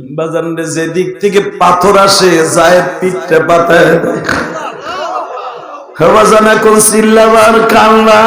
বাজান রে যে দিক থেকে পাথর আসে পিঠটা পাতায় চিল্লাবার কান্না।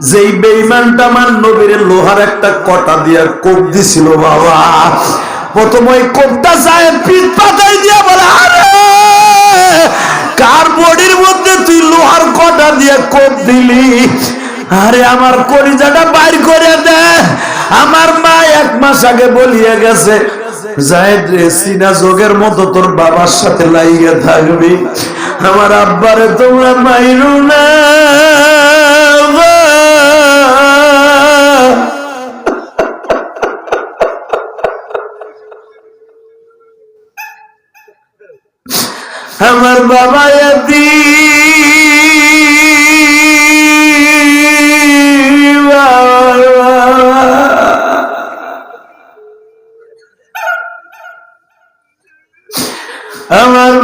যেই বেইমানটা আমার নবীর লোহার একটা কটা দিয়া কোপ দিছিল, বাবা। প্রথম ওই কোপটা যায় পিঠ পাতায় দিয়া বলে, আরে, কার বডির মধ্যে তুই লোহার কটা দিয়ে কোপ দিলি? আরে, আমার কলিজাটা বাইর করে দে। আমার মা এক মাস আগে বলিয়া গেছে জাহেদ রে, সিনা যোগের মতো তোর বাবার সাথে লাইয়া থাকবি। আমার আব্বারে তোমরা মাইরু না।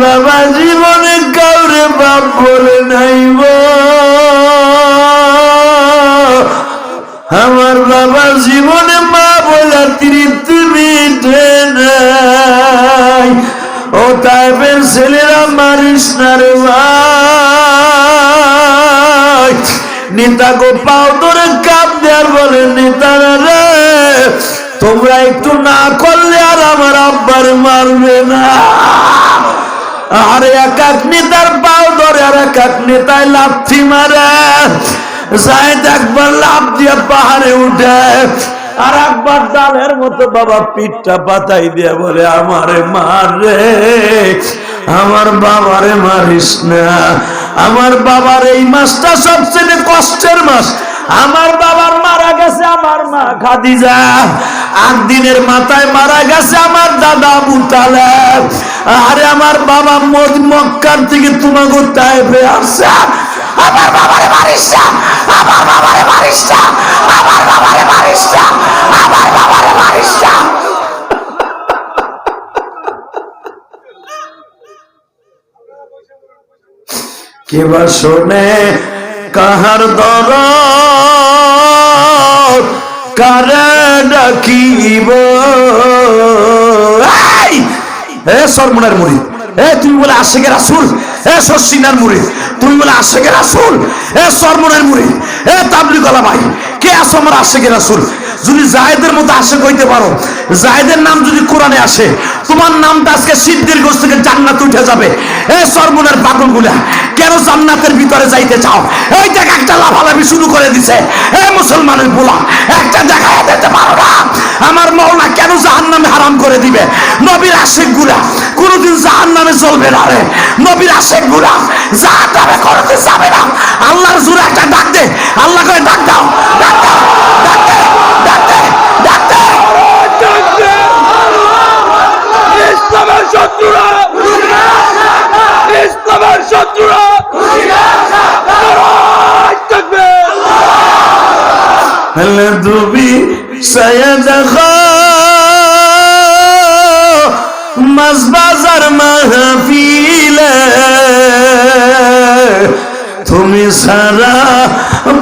বাবা, জীবনে কাউরে বাপ বলে নাইব আমার বাবা, জীবনে মা বলে তৃপ্তি নাই। ও তাইবের ছেলেরা মারিস না রে ভাই। নেতা গো, পাও ধরে কাপ দেয়ার বলে নেতারা রে, তোমরা একটু না করলে আর আমার আব্বার মারবে না। আর এক এক নেতার পাও ধরে, আর এক এক নেতায় লাথি মারে। জায়দ একবার লাভ দিয়ে পাহাড়ে উঠে, আর একবার ডালের মতো বাবা পিঠটা পাতাই দিয়ে বলে, আমারে মার রে, আমার বাবারে মারিস না, আমার বাবার এই মাসটা সবচেয়ে কষ্টের মাস, আমার বাবার মারা গেছে, আমার মা খাদিজা, আট দিনের মাথায় মারা গেছে, আমার দাদা আবু তালেব আরে আমার বাবা মক্কার থেকে তোমাকে তাইবে আসছে। আমার বাবারে আমার আমার আমার শোনে কাহার দর কারে ডাকিব! এ সরমনের মুড়ি, এ তুমি বলে আশেখের আসুল, এ শশিনার মুড়ি তুমি বলে আশেখের আসুল, এ সরমনের মুড়ি, এ তাবলি গলা ভাই কে আসো আমার আশেখের আসুল? যদি জায়েদের মতো আশেক হইতে পারো জায়েদের নাম যদি কোরআনে আসে, তোমার নামটা আজকে সিদ্ধির গোষ্ঠ থেকে জান্নাত উঠে যাবে। এ সরমনের পাগলগুলা কেন জান্নাতের ভিতরে যাইতে চাও? এই দেখ একটা লাফালাফি শুরু করে দিছে। এ মুসলমানের পোলা, একটা দেখা দিতে পারো না। আমার মৌলা কেন জাহান নামে হারাম করে দিবে? নবীর আশেকগুলা কোনোদিন জাহান নামে চলবে না রে। নবীর আশেকগুলা জাহান নামে করতে যাবে না। আল্লাহর জুড়ে একটা ডাক দে। আল্লাহ করে ডাক দাও ডাক দাও ডাক দে ডাক দে ডাক দে ইসলামের শত্রুরা ইসলামের শত্রুরা নারায় তাকবীর هل ذبي سيدخل মাছ বাজার মাহফিলে তুমি সারা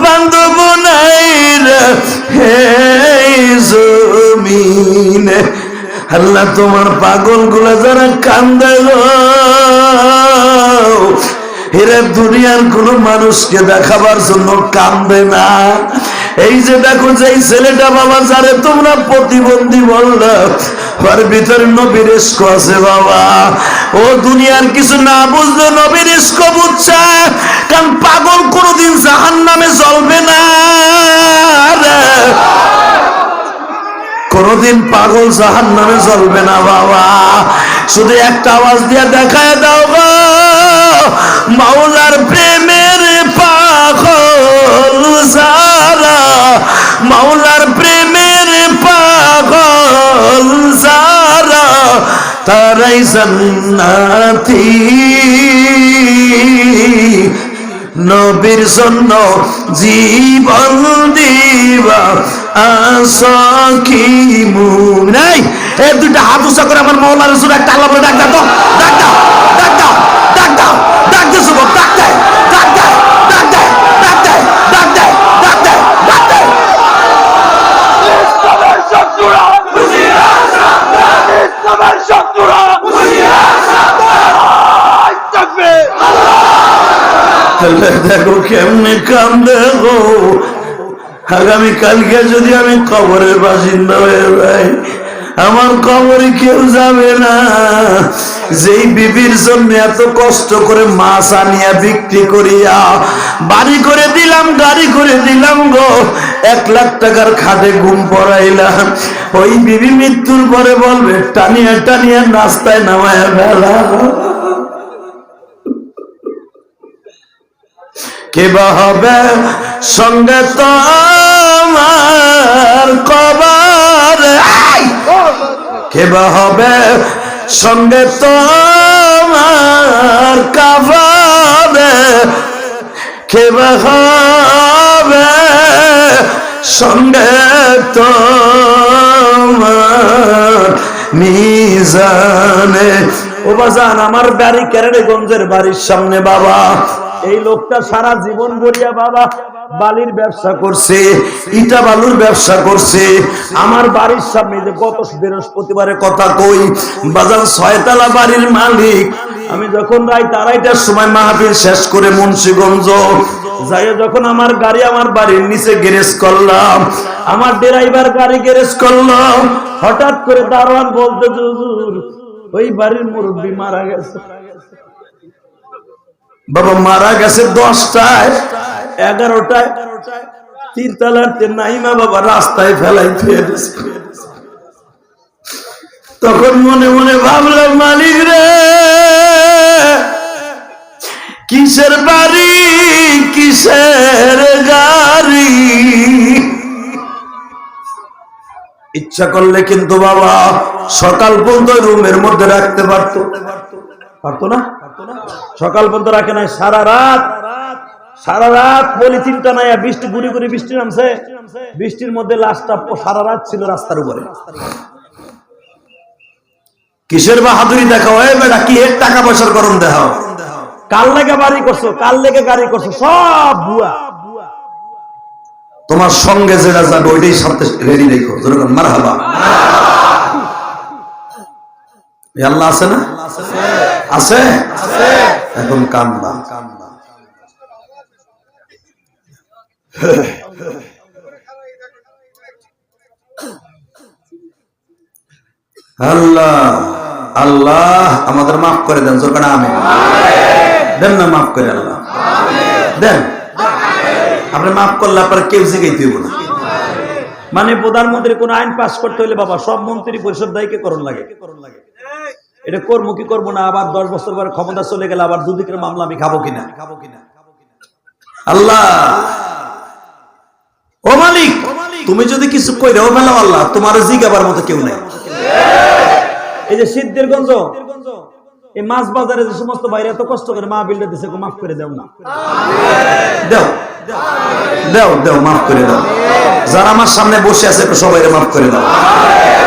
বান্ধব নাই রে হে জমিনে আল্লাহ তোমার পাগল গুলা যারা কান্দে গো এরা দুনিয়ার কোন মানুষকে দেখাবার জন্য কান্দে না এই যে দেখো যে ছেলেটা বাবা, যারে তোমরা প্রতিবন্ধী বলল নবীর ইস্ক আছে বাবা। ও দুনিয়ার কিছু না বুঝলে নবীর ইস্ক বুঝছে, কারণ পাগল কোনোদিন জাহান নামে জ্বলবে না কোনদিন পাগল জাহান নামে চলবে না বাবা। শুধু একটা আওয়াজ দিয়ে দেখায় দাও গো, মাওলার প্রেমের তারাই জান্নাতি। নবীর জন্য জীবন দিবা। আসকি মুনাই নাই এ দুটো হাত উঁচা করে আমার মৌলার সুরা একটা আল্লাহ ডাক দাও ডাক দাও ডাক দাও ডাক দে যুবক ডাক দে ডাক দে ডাক দে ডাক দে ডাক দে ডাক দে ডাক দে ইসলামের শত্রুরা তাহলে দেখো কেমনে কান্দে গো। আগামী কালকে যদি আমি কবরের বাসিন্দা হয়ে যাই, আমার কবরে কেউ যাবে না। যেই বিবির জন্য এত কষ্ট করে মাছ আনিয়া বিক্রি করিয়া বাড়ি করে দিলাম, গাড়ি করে দিলাম গো। এক লাখ টাকার খাটে ঘুম পড়াইলাম। ওই বিবি মৃত্যুর পরে বলবে, টানিয়া টানিয়া নাস্তায় নামায়া ফেলা কে বা হবে? সঙ্গে তো আমার কবার। কে বা হবে? সঙ্গে তো আমার কাবাবে কে বা হবে? সঙ্গে তো মিজানে। ও বাজান, আমার বাড়ি কেরানীগঞ্জের বাড়ির সামনে বাবা। এই লোকটা সারা জীবন গড়িয়া বাবা, বালির ব্যবসা করছে, ইটা বালুর ব্যবসা করছে। আমার বাড়ির সামনে যে গত বৃহস্পতিবারে কথা কই, বাজার ছয়তলা বাড়ির মালিক। আমি যখন রাত আড়াইটার সময় মাহফিল শেষ করে মুন্সিগঞ্জ যাই যখন আমার গাড়ি আমার বাড়ির নিচে গ্যারেজ করলাম, আমার ড্রাইভার গাড়ি গ্যারেজ করলাম, হঠাৎ করে দারোয়ান বলতে ওই বাড়ির মুরব্বী মারা গেছে। বাবা মারা গেছে দশটায়, এগারোটায়। তিনতলার নাইমা বাবা, রাস্তায় ফেলাই ফিরে দিছে। তখন মনে মনে ভাবলাম, মালিক রে, কিসের বাড়ি, কিসের গাড়ি? ইচ্ছা করলে কিন্তু বাবা সকাল পর্যন্ত রুমের মধ্যে রাখতে পারতো। পারতো না? সকাল পর্যন্ত রাখে নাই, সারা রাত। সারা রাত বলি চিন্তা নাই বৃষ্টি গুড়ি গুড়ি বৃষ্টি নামছে। বৃষ্টির মধ্যে লাশটা সারা রাত ছিল রাস্তার উপরে। কিসের বাহাদুরি দেখাও? এ বেটা, কি এর টাকা পয়সার গরম দেখাও? কাল লেগে বাড়ি করছ? কাল লেগে গাড়ি করছ? সব বুয়া তোমার সঙ্গে যেটা যাবে, ওইটাই সাথে রেডি রেখো মার হাবা আল্লাহ আছে না? আছে? এখন আল্লাহ আল্লাহ, আমাদের মাফ করে দেন যখন আমি দেন না, মাফ করে আল্লাহ। দেন। আপনি মাফ করলে আপনার কেউ জিগাইতে হইব না। মানে প্রধানমন্ত্রী কোন আইন পাস করতে হলে বাবা, সব মন্ত্রী পরিষদ দায়ীকে করণ লাগে। এটা করব কি করব না, আবার দশ বছর পরে ক্ষমতা চলে গেলে আবার দুদিকের মামলা আমি খাব কিনা? খাব কিনা আল্লাহ! ও মালিক, তুমি যদি কিছু কইরাও ফেলো আল্লাহ, তোমার জিগাবার মতো কেউ নাই। এই যে সিদ্ধের গঞ্জ এই মাছ বাজারে যে সমস্ত বাইরে এত কষ্ট করে মা বিলটা দিছে মাফ করে দাও না। দাও দাও দাও, মাফ করে দাও। যারা আমার সামনে বসে আছে সবাই মাফ করে দাও।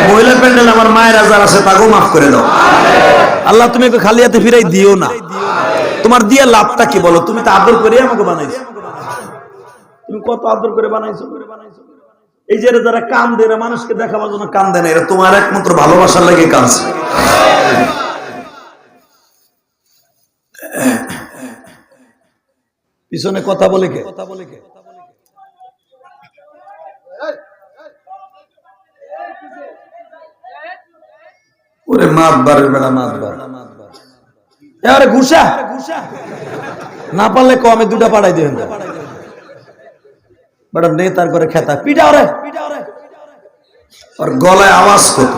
মহিলা প্যান্ডেল আমার মায়েরা যারা আছে, তাকেও মাফ করে দাও। আল্লাহ, তুমি খালি হাতে ফিরাই দিও না। তোমার দিয়ে লাভটা কি বলো? তুমি তো আদর করে আমাকে বানাইছো। তুমি কত আদর করে বানাইছো? এই যে যারা কান দেয় মানুষকে দেখাবার জন্য কান দেয় না, এরা তোমার একমাত্র ভালোবাসার লাগে কানছে পিছনে কথা বলে কে কথা বলে কে? ঘুষা। না পারলে কমে দুটা পাড়াই দিবেন নেতার করে খেতা। পিটা ওরে। ওর গলায় আওয়াজ কত?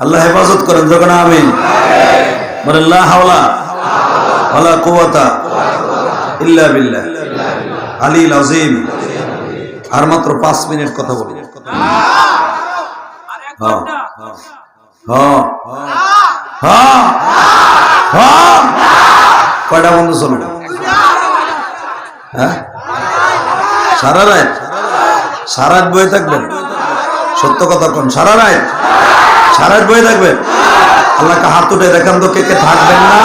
আল্লাহ হেফাজত করেন যখন আমিন। মানে লা হাওলা ওয়ালা ইল্লা বিল্লাহ। আলিল আযীম। আর মাত্র 5 মিনিট কথা বলি। হ্যাঁ হ্যাঁ। কয়টা বন্ধু চলো হ্যাঁ? সারা রাত? সারা রাত বয়ে থাকবেন? সত্য কথা কোন? সারা রাত? সারা রাত বয়ে থাকবেন? আল্লাহকে হাত উঠে দেখান তো কে কে থাকবেন না।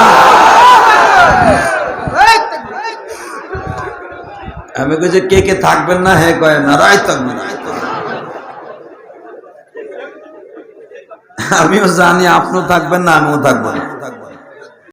আমি কই কে কে থাকবেন না? হ্যাঁ কয় না রায় থাকবেন না। আমিও জানি আপনিও থাকবেন না আমিও থাকব না।